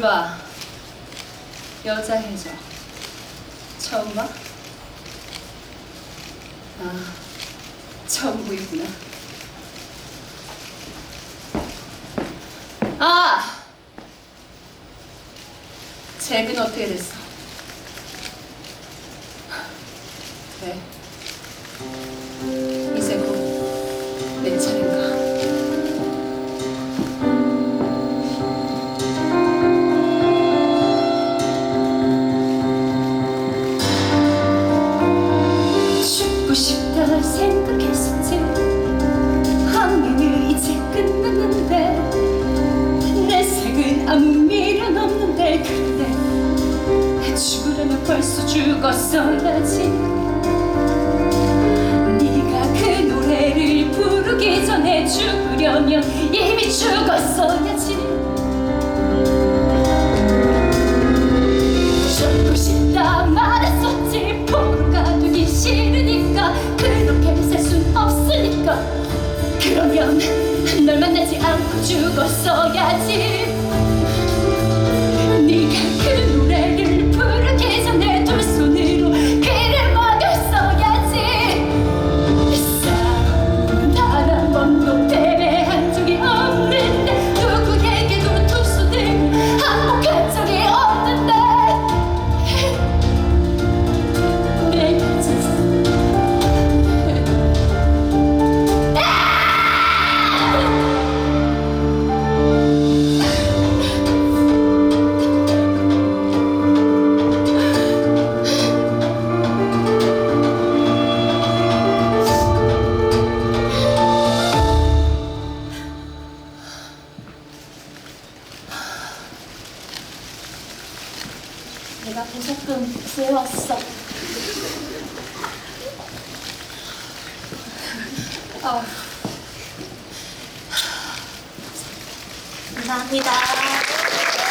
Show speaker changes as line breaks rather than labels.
봐. 여자 해적. 처음 봐? 아, 처음 보이구나. 아! 잭은 어떻게 됐어? 그래. 이제 곧 내 차례인가? 죽고 싶다 생각했었지. 학년이 이제 끝났는데 내 생은 아무 미련 없는데 그래 죽으려면 벌써 죽었어야지. 네가 그 노래를 부르기 전에 죽으려면 이미 죽었어야 그러면 널 만나지 않고 죽었어야지 내가 보석금 구해왔어. 아,
감사합니다.